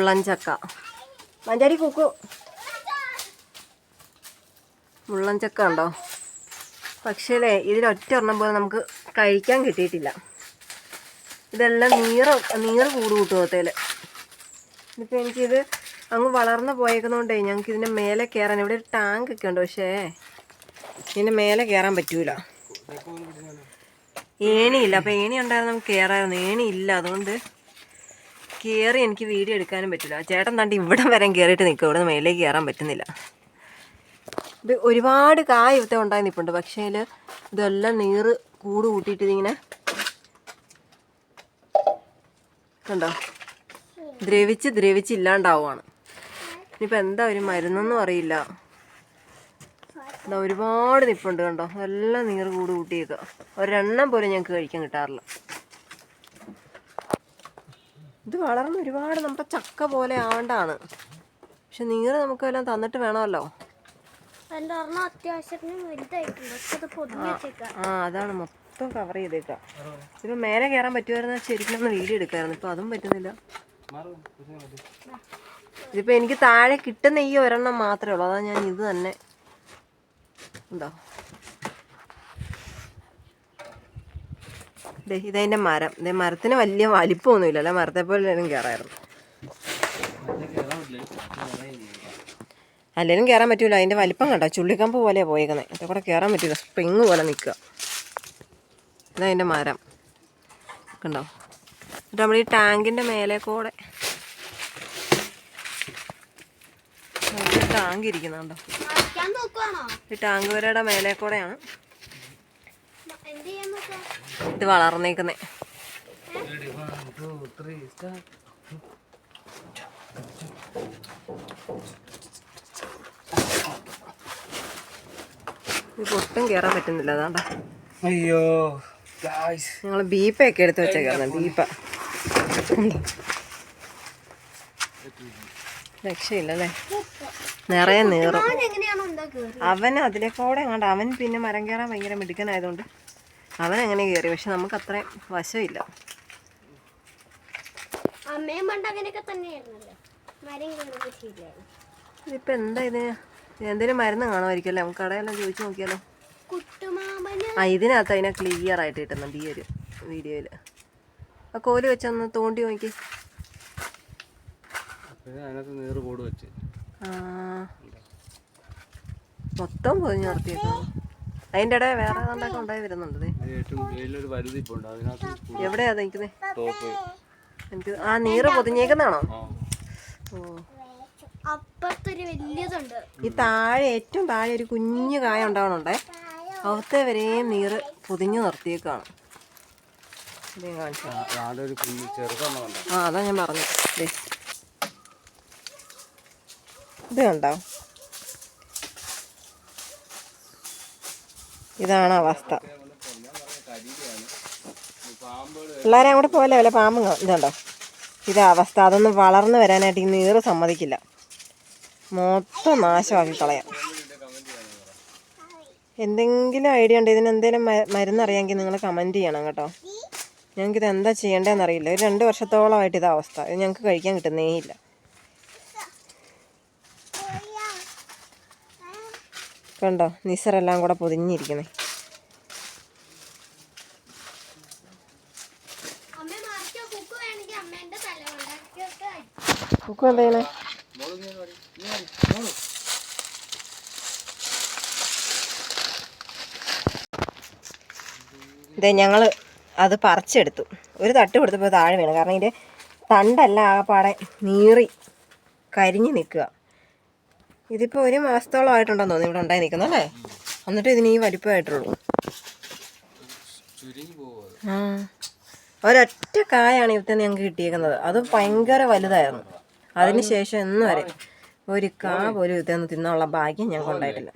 മുള്ളഞ്ചക്ക മഞ്ചാടി കൂക്കു. മുള്ളഞ്ചക്ക ഉണ്ടോ പക്ഷേ ഇതിലൊറ്റ ഒരെണ്ണം പോലും നമുക്ക് കഴിക്കാൻ കിട്ടിയിട്ടില്ല. ഇതെല്ലാം നീറ് നീറ് കൂട് കൂട്ടുപോത്തേൽ ഇതിപ്പോൾ എനിക്കിത് അങ്ങ് വളർന്നു പോയേക്കുന്നതുകൊണ്ടേ ഞങ്ങൾക്ക് ഇതിന്റെ മേലെ കയറാൻ ഇവിടെ ഒരു ടാങ്ക് ഒക്കെ ഉണ്ട് പക്ഷേ ഇതിന്റെ മേലെ കയറാൻ പറ്റൂല. ഏണിയില്ല. അപ്പം ഏണി ഉണ്ടായിരുന്നു? നമുക്ക് കയറായിരുന്നു ഏണിയില്ല അതുകൊണ്ട് കയറി എനിക്ക് വീഡിയോ എടുക്കാനും പറ്റില്ല. ചേട്ടൻ തണ്ട് ഇവിടെ വരെ കയറിയിട്ട് നിൽക്കും ഇവിടെ മേലേക്ക് കയറാൻ പറ്റുന്നില്ല. ഇത് ഒരുപാട് കായ ഇവിടെ ഉണ്ടായി നിൽപ്പുണ്ട് പക്ഷേ ഇതെല്ലാം നീറ് കൂട് കൂട്ടിയിട്ട് ഇതിങ്ങനെ കണ്ടോ? ദ്രവിച്ച് ദ്രവിച്ച് ഇല്ലാണ്ടാവുകയാണ് ഇനിയിപ്പോൾ എന്താ ഒരു മരുന്നൊന്നും അറിയില്ല. എന്താ ഒരുപാട് നിപ്പുണ്ട് കണ്ടോ? എല്ലാം നീറ് കൂട് കൂട്ടിയേക്കുക ഒരെണ്ണം പോലും ഞങ്ങൾക്ക് കഴിക്കാൻ കിട്ടാറില്ല. ഇത് വളർന്ന് ഒരുപാട് നമ്മുടെ ചക്ക പോലെ ആവണ്ടാണ്. പക്ഷെ നീറ് നമുക്കെല്ലാം തന്നിട്ട് വേണമല്ലോ? ആ അതാണ് മൊത്തം കവർ ചെയ്തേക്ക. ഇപ്പൊ മേലെ കയറാൻ പറ്റുമായിരുന്നു ശരിക്കും ഒന്ന് വീഡിയോ എടുക്കായിരുന്നു. ഇപ്പൊ അതും പറ്റുന്നില്ല. ഇതിപ്പോ എനിക്ക് താഴെ കിട്ടുന്ന ഈ ഒരെണ്ണം മാത്രമേ ഉള്ളൂ. അതാ ഞാൻ ഇത് തന്നെ. ഉണ്ടോ? ഇതതിന്റെ മരം. ഇതേ മരത്തിന് വലിയ വലിപ്പമൊന്നുമില്ല അല്ല മരത്തെ പോലെ കയറായിരുന്നു അല്ലെങ്കിലും കയറാൻ പറ്റൂല. അതിന്റെ വലിപ്പം കണ്ടോ? ചുള്ളിക്കമ്പ് പോലെ പോയേക്കുന്നത് അതിന്റെ കൂടെ കയറാൻ പറ്റൂല. സ്പ്രിങ് പോലെ നിൽക്കുക. ഇതതിന്റെ മരം. കണ്ടോ? എന്നിട്ട് നമ്മൾ ഈ ടാങ്കിന്റെ മേലെ കൂടെ ടാങ്ക് ഇരിക്കുന്നുണ്ടോ. ഈ ടാങ്ക് വരയുടെ മേലെ കൂടെയാണ്. ഇത് വളർന്നേക്കുന്നത് ഇത് ഒട്ടും കയറാൻ പറ്റുന്നില്ല അതാണ്ടാ. അയ്യോ ഞങ്ങൾ ബീപ്പയൊക്കെ എടുത്ത് വെച്ചേക്കാണ് ബീപ്പ രക്ഷയില്ലല്ലേ? നിറയെ നീറും. അവൻ അതിലെ കൂടെ കണ്ട അവൻ പിന്നെ മരം കയറാൻ ഭയങ്കര മിടുക്കനായതുകൊണ്ട് അവൻ അങ്ങനെ കയറി പക്ഷെ നമുക്ക് അത്രയും വശമില്ല. അമ്മയും പണ്ട് അങ്ങനെയൊക്കെ തന്നെയായിരുന്നല്ലോ. മരം കയറുന്നത് ശരിയാണ് ഇതിപ്പോൾ എന്താ ഇത്? എന്തേലും മരുന്ന് കാണുമായിരിക്കുമല്ലേ? നമുക്ക് കടയെല്ലാം ചോദിച്ചു നോക്കിയാലോ? കുട്ടുമാമന് ആ ഇതിനകത്ത് അതിനെ ക്ലിയർ ആയിട്ട് കിട്ടുന്നുണ്ട് ഈ ഒരു വീഡിയോയിൽ ആ കോൽ വെച്ചൊന്ന് തോണ്ടി നോക്കി. മൊത്തം പൊതിഞ്ഞു നിർത്തിയേക്കാണ് അതിന്റെ ഇടയിൽ വേറെ ഏതാണ്ടൊക്കെ ഉണ്ടായി വരുന്നുണ്ട് എവിടെയാ എനിക്ക് ആ നീറ് പൊതിഞ്ഞേക്കുന്നാണോ ഓ. അപ്പുറത്തൊരു വലിയതുണ്ട്. ഈ താഴെ ഏറ്റവും താഴെ ഒരു കുഞ്ഞു കായ ഉണ്ടാവണുണ്ടേ. അവത്തെ വരെയും നീറ് പൊതിഞ്ഞു നിർത്തിയേക്കാണ്. ആ അതാ ഞാൻ പറഞ്ഞു ദേ. ഇത് കണ്ടോ? ഇതാണ് അവസ്ഥ. പിള്ളേരെ അങ്ങോട്ട് പോകല്ലേ? വല്ല പാമ്പ് ഇതുണ്ടോ? ഇതാ അവസ്ഥ. അതൊന്നും വളർന്നു വരാനായിട്ട് ഈ നീറ് സമ്മതിക്കില്ല. മൊത്തം നാശമാക്കി കളയാം. എന്തെങ്കിലും ഐഡിയ ഉണ്ട്? ഇതിന് എന്തെങ്കിലും മരുന്നറിയാമെങ്കിൽ നിങ്ങൾ കമന്റ് ചെയ്യണം കേട്ടോ. ഞങ്ങൾക്കിത് എന്താ ചെയ്യേണ്ടതെന്ന് അറിയില്ല ഒരു രണ്ട് വർഷത്തോളമായിട്ട് ഇതാ അവസ്ഥ. ഇത് ഞങ്ങൾക്ക് കഴിക്കാൻ കിട്ടുന്നേ ഇല്ല കണ്ടോ? നിസറെല്ലാം കൂടെ പൊതിഞ്ഞിരിക്കുന്നത് കുക്ക് എന്താ ചെയ്യണേ? ഇതേ ഞങ്ങൾ അത് പറിച്ചെടുത്തു. ഒരു തട്ട് കൊടുത്തപ്പോൾ താഴെ വീണു. കാരണം ഇതിന്റെ തണ്ടല്ല ആകെപ്പാടെ നീറി കരിഞ്ഞു നിൽക്കുക. ഇതിപ്പോൾ ഒരു മാസത്തോളം ആയിട്ടുണ്ടെന്ന് തോന്നുന്നു ഇവിടെ ഉണ്ടായി നിൽക്കുന്നു അല്ലേ? എന്നിട്ട് ഇതിന് ഈ വലിപ്പമായിട്ടുള്ളൂ. ആ. ഒരൊറ്റ കായാണ് ഇവിടുത്തെ ഞങ്ങൾക്ക് കിട്ടിയേക്കുന്നത്. അത് ഭയങ്കര വലുതായിരുന്നു. അതിന് ശേഷം എന്ന് വരെ ഒരു കാ പോലും ഇതൊന്ന് തിന്നാനുള്ള ഭാഗ്യം ഞങ്ങൾക്ക് ഉണ്ടായിട്ടില്ല